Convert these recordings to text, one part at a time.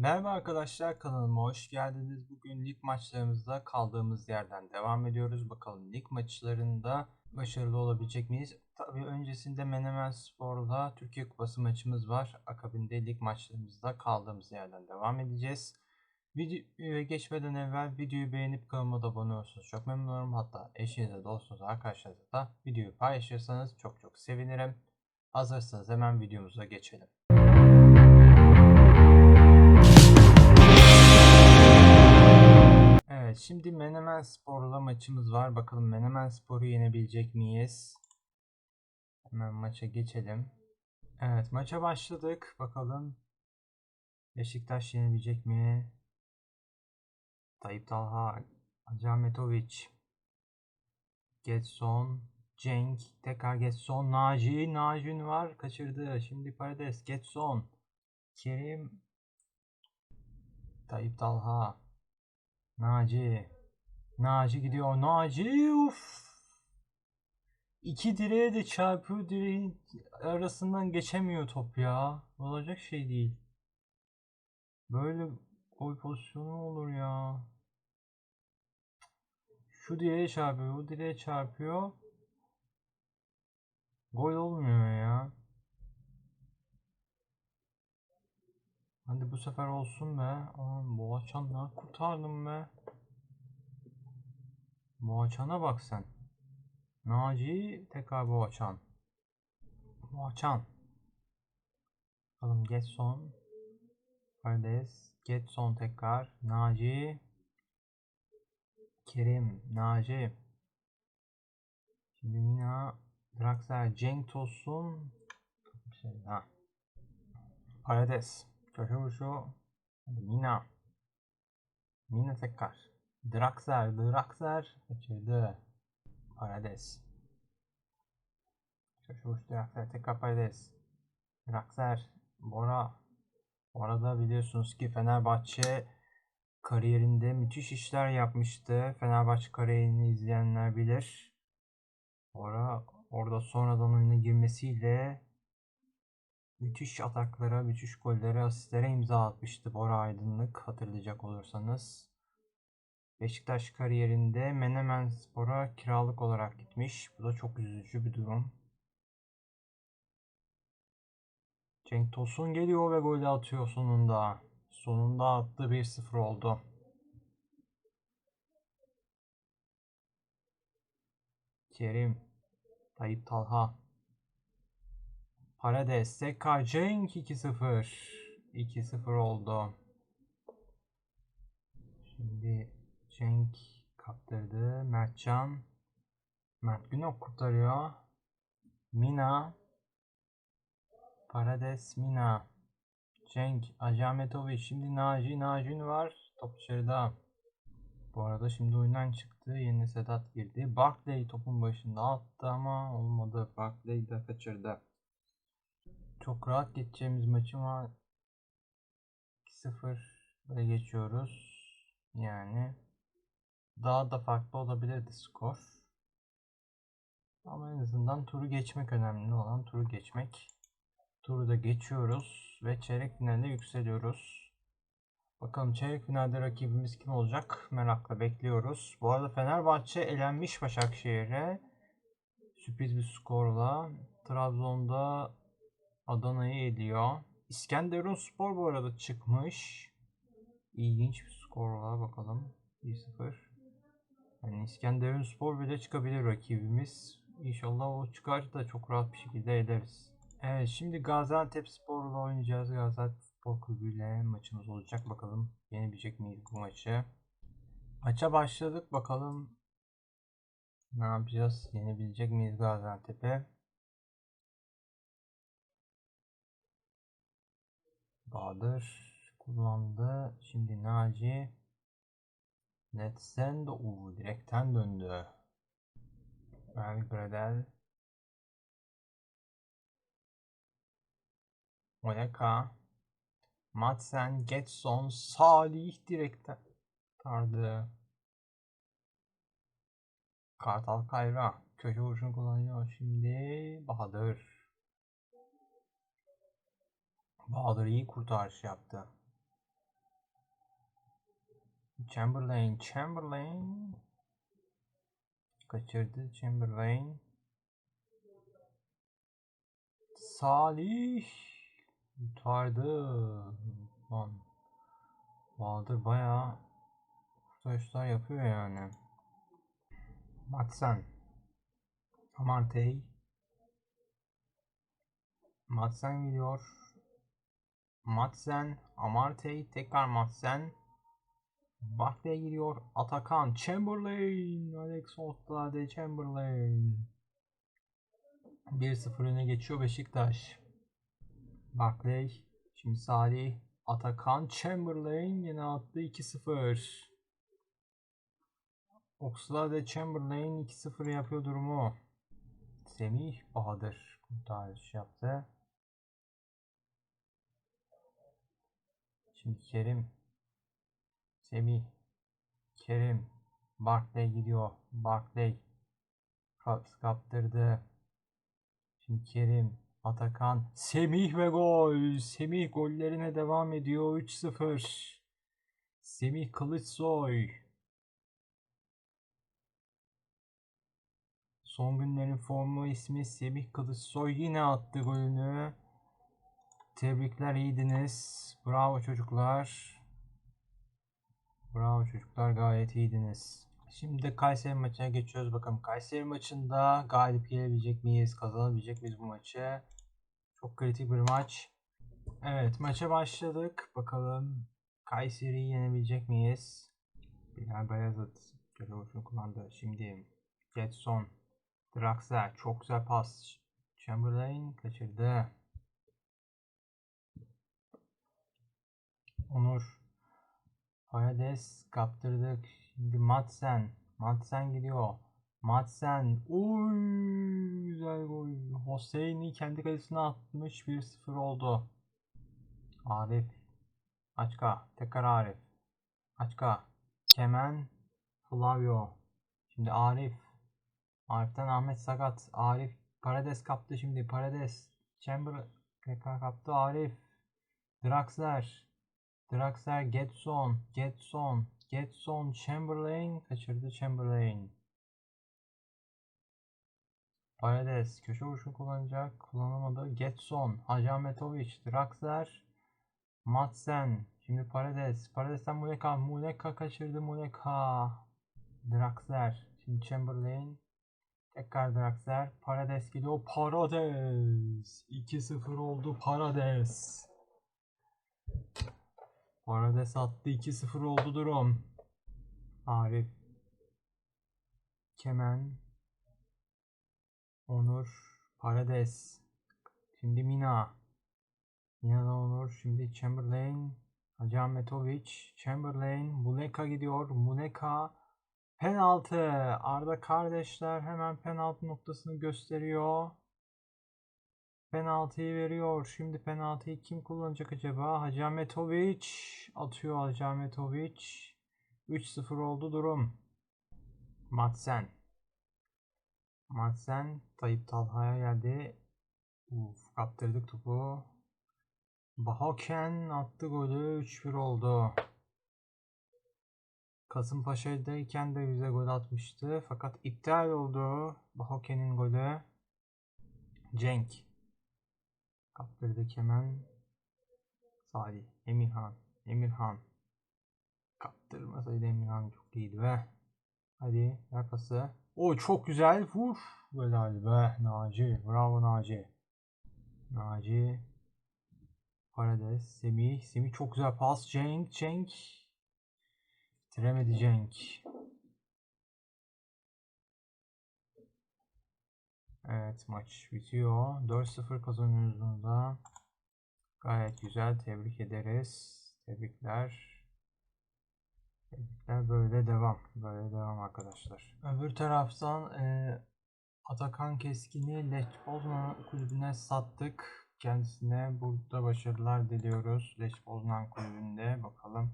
Merhaba arkadaşlar kanalıma hoş geldiniz. Bugün lig maçlarımızda kaldığımız yerden devam ediyoruz. Bakalım lig maçlarında başarılı olabilecek miyiz? Tabii öncesinde Menemen Spor'la Türkiye Kupası maçımız var. Akabinde lig maçlarımızda kaldığımız yerden devam edeceğiz. Videoya geçmeden evvel videoyu beğenip kanalıma da abone olursanız çok memnun olurum. Hatta eşinize, dostunuza, arkadaşlarınızla da videoyu paylaşırsanız çok çok sevinirim. Hazırsanız hemen videomuza geçelim. Evet şimdi Menemen Spor'la maçımız var. Bakalım Menemen Spor'u yenebilecek miyiz? Hemen maça geçelim. Evet maça başladık. Bakalım Beşiktaş yenebilecek mi? Tayyip Talha, Acametovic, Getson, Cenk, tekrar Getson, Naci, Naci'nin var kaçırdı. Şimdi Paredes, Getson, Kerim, Tayyip Talha, Naci. Naci gidiyor. Naci uf. İki direğe de çarpıyor. Direğin arasından geçemiyor top ya. Olacak şey değil. Böyle gol pozisyonu olur ya. Şu direğe çarpıyor. Bu direğe çarpıyor. Gol olmuyor ya. Hadi bu sefer olsun be. Aman Boğaçan'la kurtardım be. Boğaçan'a bak sen. Naci tekrar Boğaçan. Boğaçan. Bakalım Getson. Kardes. Getson tekrar. Naci. Kerim. Naci. Şimdi Mina. Draxler. Cenk Tosun. Şey ha. Paredes. Hadi Mina. Mina tekrar. Draxler. Draxler. Kaçırdı. Köşe vuruşu Draxler. Tekrar Paredes. Draxler. Bora. Bu arada biliyorsunuz ki Fenerbahçe kariyerinde müthiş işler yapmıştı. Fenerbahçe kariyerini izleyenler bilir. Bora orada sonradan oyuna girmesiyle müthiş ataklara, müthiş gollere, asistlere imza atmıştı Bora Aydınlık hatırlayacak olursanız. Beşiktaş kariyerinde Menemen Spor'a kiralık olarak gitmiş. Bu da çok üzücü bir durum. Cenk Tosun geliyor ve golü atıyor sonunda. Sonunda attı 1-0 oldu. Kerim, Tayyip Talha, Paredes, tekrar Cenk 2-0. 2-0 oldu. Şimdi Cenk kaptırdı. Mertcan. Mert Günok kurtarıyor. Mina. Paredes, Mina. Cenk, Acametovic. Şimdi Naci, Naci'nin var. Top dışarıda. Bu arada şimdi oyundan çıktı. Yeni Sedat girdi. Barkley topun başında attı ama olmadı. Barkley de kaçırdı. Çok rahat geçeceğimiz maçı var. 2-0 böyle geçiyoruz. Yani daha da farklı olabilirdi skor. Ama en azından turu geçmek önemli olan turu geçmek. Turu da geçiyoruz ve çeyrek finalde yükseliyoruz. Bakalım çeyrek finalde rakibimiz kim olacak? Merakla bekliyoruz. Bu arada Fenerbahçe elenmiş Başakşehir'e. Sürpriz bir skorla. Trabzon'da Adana'yı ediyor. İskenderun Spor bu arada çıkmış. İlginç bir skor var bakalım. 1-0. Yani İskenderun Spor bile çıkabilir rakibimiz. İnşallah o çıkar da çok rahat bir şekilde ederiz. Evet şimdi Gaziantep Spor'la oynayacağız. Gaziantep Spor Kulübü ile maçımız olacak. Bakalım yenebilecek miyiz bu maçı. Maça başladık. Bakalım ne yapacağız? Yenebilecek miyiz Gaziantep'e? Bahadır kullandı. Şimdi Naci Netsen de uuu direkten döndü. Belgradel Oyaka Madsen Getson Salih direkten tardı. Kartal Kayra köşe vuruşunu kullanıyor. Şimdi Bahadır Bahadır iyi kurtarış yaptı. Chamberlain, Chamberlain. Kaçırdı Chamberlain. Salih. Kurtardı. Bahadır bayağı kurtarışlar yapıyor yani. Matsen. Amartey. Matsen gidiyor. Matsen. Amartey. Tekrar Matsen. Barkley giriyor. Atakan. Chamberlain. Alex Oxlade Chamberlain. 1-0 öne geçiyor Beşiktaş. Barkley. Şimdi Salih. Atakan. Chamberlain yine attı 2-0. Oxlade Chamberlain 2-0 yapıyor durumu. Semih Bahadır kurtarış yaptı. Şimdi Kerim. Semih. Kerim. Barkley gidiyor. Barkley. Kap- kaptırdı. Şimdi Kerim. Atakan. Semih ve gol. Semih gollerine devam ediyor. 3-0. Semih Kılıçsoy. Son günlerin formu ismi Semih Kılıçsoy yine attı golünü. Tebrikler iyiydiniz. Bravo çocuklar. Bravo çocuklar gayet iyiydiniz. Şimdi Kayseri maçına geçiyoruz. Bakalım Kayseri maçında galip gelebilecek miyiz? Kazanabilecek miyiz bu maçı? Çok kritik bir maç. Evet maça başladık. Bakalım Kayseri'yi yenebilecek miyiz? Bilal Bayazıt Galoş'unu kullandı. Şimdi Getson Draxler çok güzel pas. Chamberlain kaçırdı. Onur Paredes kaptırdık. Şimdi Madsen. Madsen gidiyor. Madsen. Uy güzel gol. Hosseini kendi kalesine atmış. 1-0 oldu. Arif. Açka. Tekrar Arif. Açka. Kemen. Flavio. Şimdi Arif. Arif'ten Ahmet Sakat. Arif. Paredes kaptı şimdi. Paredes. Chamber tekrar kaptı. Arif. Draxler. Draxler Getson, Getson, Getson, Chamberlain kaçırdı Chamberlain. Paredes köşe vuruşunu kullanacak. Kullanamadı. Getson, Hacametovic, Draxler, Madsen. Şimdi Paredes. Paredes'ten Muleka. Muleka kaçırdı Muleka. Draxler. Şimdi Chamberlain. Tekrar Draxler. Paredes gidiyor. Paredes. 2-0 oldu Paredes. Paredes attı 2-0 oldu durum. Arif. Kemen. Onur. Paredes. Şimdi Mina. Mina'da Onur. Şimdi Chamberlain. Hacı Ahmetovic. Chamberlain. Muleka gidiyor. Muleka. Penaltı. Arda kardeşler hemen penaltı noktasını gösteriyor. Penaltıyı veriyor. Şimdi penaltıyı kim kullanacak acaba? Hacı Ahmetovic atıyor Hacı Ahmetovic. 3-0 oldu durum. Matsen. Matsen Tayyip Talha'ya geldi. Uf, kaptırdık topu. Bahoken attı golü. 3-1 oldu. Kasımpaşa'dayken de bize gol atmıştı. Fakat iptal oldu. Bahoken'in golü. Cenk. Kaptırdık hemen. Salih. Emirhan. Emirhan. Kaptırmasaydı Emirhan çok iyiydi be. Hadi pası. O çok güzel. Vur. Helal be. Naci. Bravo Naci. Naci. Paredes. Semih. Semih çok güzel pas. Cenk. Cenk. Bitiremedi Cenk. Evet maç bitiyor. 4-0 kazanıyoruz da. Gayet güzel. Tebrik ederiz. Tebrikler. Tebrikler. Böyle devam. Böyle devam arkadaşlar. Öbür taraftan e, Atakan Keskin'i Lech Poznan kulübüne sattık. Kendisine burada başarılar diliyoruz. Lech Poznan kulübünde. Bakalım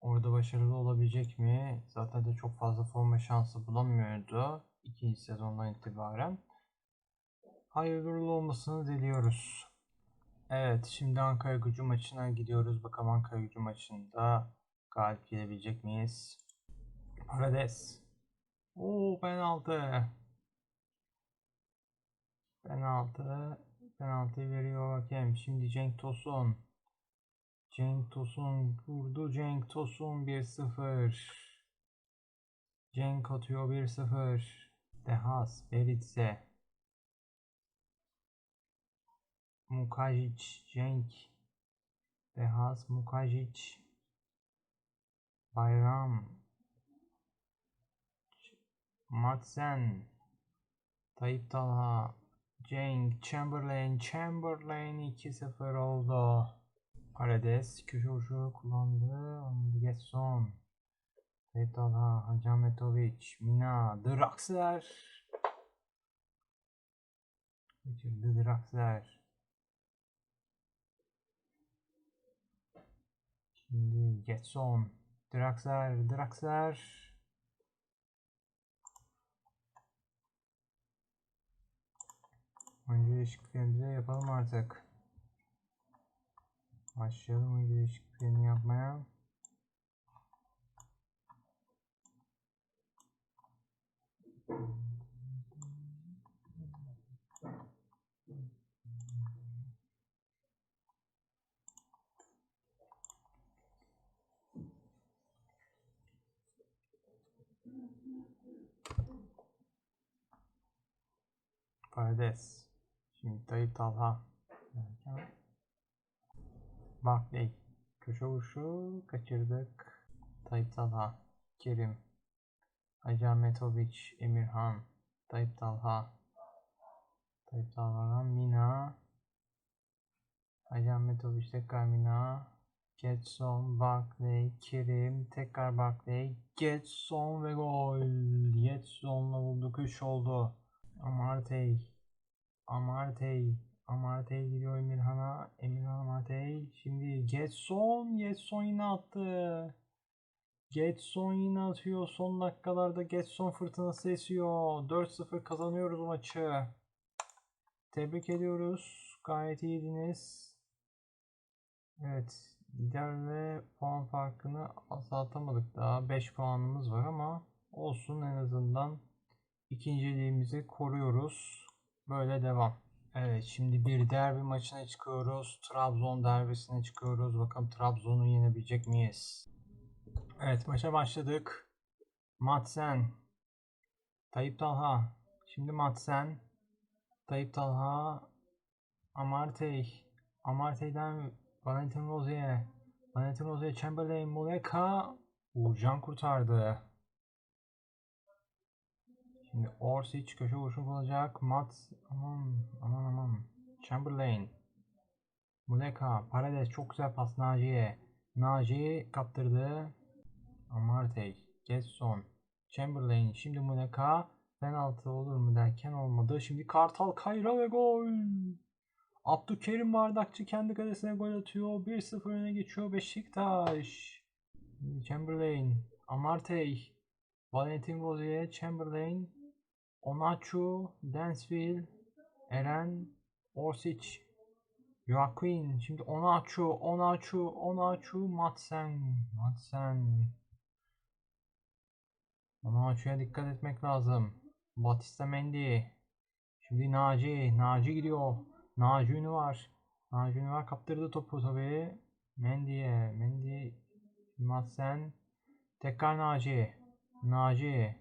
orada başarılı olabilecek mi? Zaten de çok fazla forma şansı bulamıyordu. İkinci sezondan itibaren. Hayırlı olmasını diliyoruz. Evet şimdi Ankara gücü maçına gidiyoruz. Bakalım Ankara gücü maçında Galip gelebilecek miyiz? Parades. Oo penaltı. Penaltı. Penaltı veriyor hakem. Şimdi Cenk Tosun. Cenk Tosun vurdu. Cenk Tosun 1-0. Cenk atıyor 1-0. Dehas. Beritse. Mukajic. Cenk. Dehas. Mukajic. Bayram. Madsen. Tayyip Talha. Cenk. Chamberlain. Chamberlain 2-0 oldu. Paredes köşe vuruşu kullandı. Getson. Hacı Ahmetovic. Mina. Draxler. Kaçırdı Draxler. Şimdi Getson. Draxler. Draxler. Oyuncu değişikliklerimizi yapalım artık. Başlayalım oyuncu değişikliklerini yapmaya. Paredes. Şimdi Tayyip Talha. Derken. Köşe vuruşu kaçırdık. Tayyip Talha. Kerim. Hacı Ahmetovic. Emirhan. Tayyip Talha. Tayyip Talha'dan Mina. Hacı Ahmetovic tekrar Mina. Getson, Barkley, Kerim, tekrar Barkley, Getson ve gol. Getson'la bulduk 3 oldu. Amartey. Amartey. Amartey gidiyor Emirhan'a. Emirhan Amartey. Şimdi Getson. Getson yine attı. Getson yine atıyor. Son dakikalarda Getson fırtınası esiyor. 4-0 kazanıyoruz maçı. Tebrik ediyoruz. Gayet iyiydiniz. Evet. Liderle puan farkını azaltamadık daha. 5 puanımız var ama olsun en azından ikinciliğimizi koruyoruz. Böyle devam. Evet şimdi bir derbi maçına çıkıyoruz. Trabzon derbisine çıkıyoruz. Bakalım Trabzon'u yenebilecek miyiz? Evet maça başladık. Matsen. Tayyip Talha. Şimdi Matsen. Tayyip Talha. Amartey. Amartey'den Valentin Rozier. Valentin Rozier Chamberlain. Muleka. Uğurcan kurtardı. Şimdi Orsic köşe vuruşunu kullanacak. Mat aman aman aman. Chamberlain. Muleka. Paredes çok güzel pas Naciye. Naci kaptırdı. Amartey. Getson. Chamberlain. Şimdi Muleka. Penaltı olur mu derken olmadı. Şimdi Kartal Kayra ve gol. Abdülkerim Bardakçı kendi kalesine gol atıyor. 1-0 öne geçiyor Beşiktaş. Chamberlain. Amartey. Valentin Rozier. Chamberlain. Onaçu, Dansville, Eren, Orsic, Joaquin. Şimdi Onaçu, Onaçu, Onaçu, Matsen, Matsen. Onaçu'ya dikkat etmek lazım. Batista Mendy. Şimdi Naci, Naci gidiyor. Naci Ünü var. Naci Ünü var kaptırdı topu tabii. Mendy'ye, Mendy, Matsen. Tekrar Naci, Naci.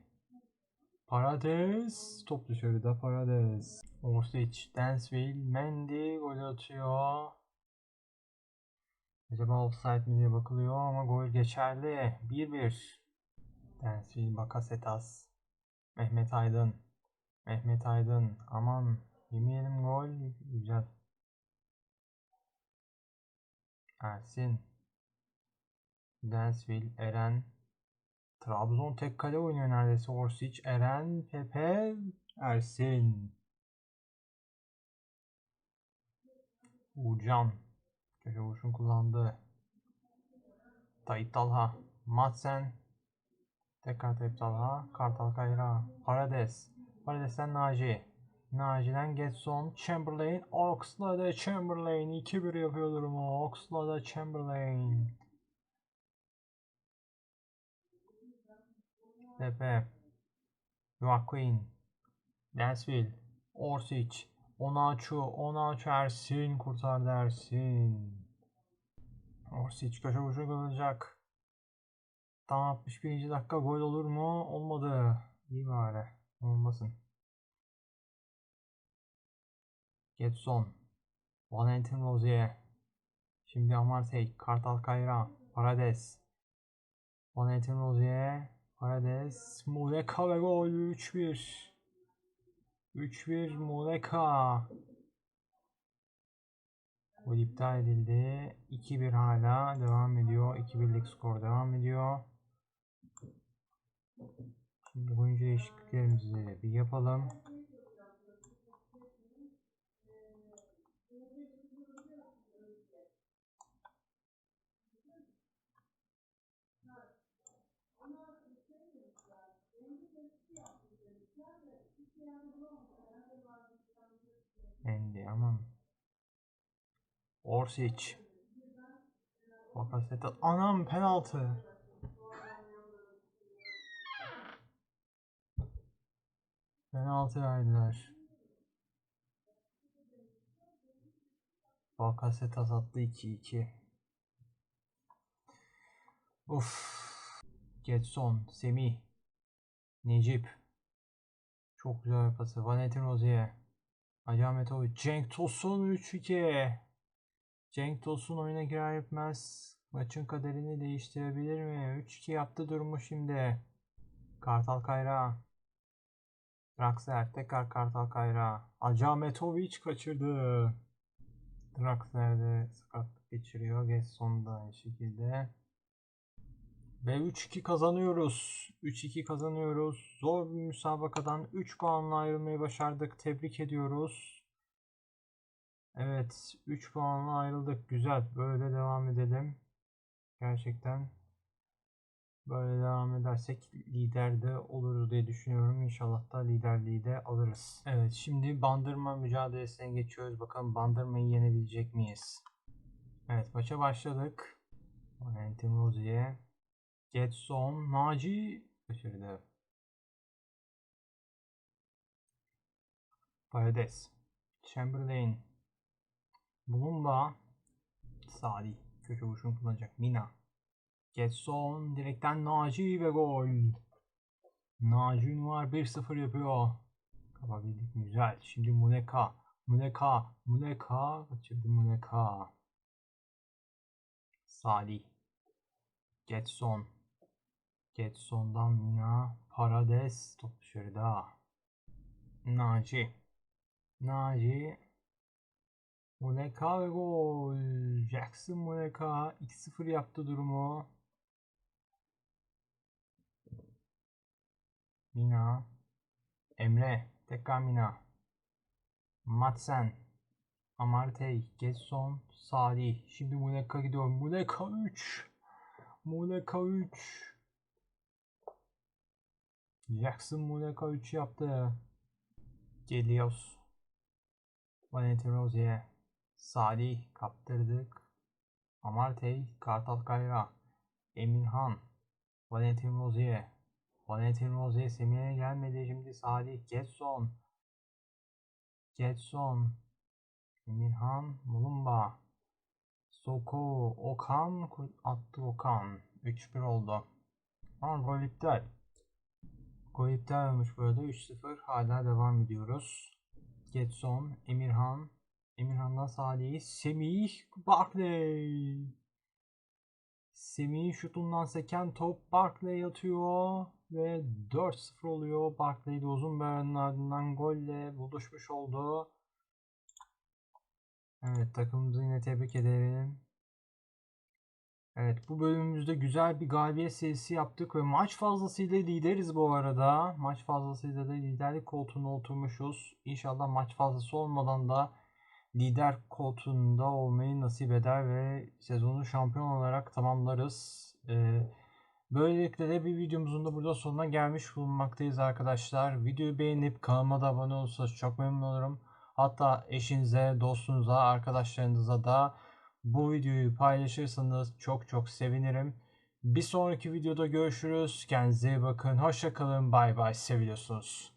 Parades. Top dışarıda Parades. Orsic, Dansville, Mendy gol atıyor. Acaba offside mi diye bakılıyor ama gol geçerli. 1-1. Dansville, Bakasetas. Mehmet Aydın. Mehmet Aydın. Aman yemeyelim gol. Güzel. Ersin. Dansville, Eren. Trabzon tek kale oynuyor neredeyse. Orsic, Eren, Pepe, Ersin. Uğurcan. Köşe vuruşunu kullandı. Tayyip Talha. Madsen. Tekrar Tayyip Talha. Kartal Kayra. Parades. Parades'ten Naci. Naci'den Getson. Chamberlain. Oxlade Chamberlain. 2-1 yapıyor durumu. Oxlade Chamberlain. Tepe. Joaquin. Dansville. Orsic. Onaçu. Onaçu Ersin kurtardı Ersin. Orsic köşe vuruşu kalacak. Tam 61. dakika gol olur mu? Olmadı. İyi bari. Olmasın. Getson. Valentin Rozier. Şimdi Amartey. Kartal Kayra. Parades. Valentin Rozier. Parades. Muleka ve gol 3-1. 3-1 Muleka. Gol iptal edildi. 2-1 hala devam ediyor. 2-1'lik skor devam ediyor. Şimdi oyuncu değişikliklerimizi bir yapalım. Endi aman. Orsic. Bakaseta. Anam penaltı. Penaltı verdiler. Bakasetas attı 2-2. Uf. Getson, Semih, Necip. Çok güzel bir pası. Valentin Rozier. Hacı Ahmetovic. Cenk Tosun 3-2. Cenk Tosun oyuna girer gitmez. Maçın kaderini değiştirebilir mi? 3-2 yaptı durumu şimdi. Kartal Kayra. Draxler tekrar Kartal Kayra. Hacı Ahmetovic kaçırdı. Draxler de sakatlık geçiriyor. Gesson da aynı şekilde. Ve 3-2 kazanıyoruz. 3-2 kazanıyoruz. Zor bir müsabakadan 3 puanla ayrılmayı başardık. Tebrik ediyoruz. Evet 3 puanla ayrıldık. Güzel. Böyle devam edelim. Gerçekten böyle devam edersek liderde oluruz diye düşünüyorum. İnşallah da liderliği de alırız. Evet şimdi bandırma mücadelesine geçiyoruz. Bakalım bandırmayı yenebilecek miyiz? Evet maça başladık. Valentin Rozier. Getson, Naci kaçırdı. Paredes, Chamberlain, Bulumba, Salih köşe vuruşunu kullanacak. Mina, Getson, direkten Naci ve gol. Naci var 1-0 yapıyor. Kapabildik güzel. Şimdi Muneka, Muneka, Muneka kaçırdı Muneka. Salih, Getson, Getson'dan Mina, Parades top dışarıda. Naci. Naci. Muleka ve gol. Jackson Muleka 2-0 yaptı durumu. Mina. Emre. Tekrar Mina. Matsen. Amartey. Getson. Salih. Şimdi Muleka gidiyor. Muleka 3. Muleka 3. Jackson Muleka 3 yaptı. Geliyoruz. Valentin Rozier. Salih kaptırdık. Amartey, Kartal Kayra. Emirhan. Valentin Rozier. Valentin Rozier Semih'e gelmedi. Şimdi Salih. Getson. Getson. Emirhan. Mulumba. Soko. Okan. Attı Okan. 3-1 oldu. Ama gol iptal. Gol iptal olmuş burada. 3-0 hala devam ediyoruz. Getson, Emirhan, Emirhan'dan Salih, Semih, Barkley. Semih şutundan seken top Barkley atıyor ve 4-0 oluyor. Barkley de uzun bir ardından golle buluşmuş oldu. Evet takımımızı yine tebrik ederim. Evet bu bölümümüzde güzel bir galibiyet serisi yaptık ve maç fazlasıyla lideriz bu arada. Maç fazlasıyla da liderlik koltuğuna oturmuşuz. İnşallah maç fazlası olmadan da lider koltuğunda olmayı nasip eder ve sezonu şampiyon olarak tamamlarız. Ee, böylelikle de bir videomuzun da burada sonuna gelmiş bulunmaktayız arkadaşlar. Videoyu beğenip kanalıma da abone olursanız çok memnun olurum. Hatta eşinize, dostunuza, arkadaşlarınıza da bu videoyu paylaşırsanız çok çok sevinirim. Bir sonraki videoda görüşürüz. Kendinize iyi bakın. Hoşça kalın. Bay bay. Seviyorsunuz.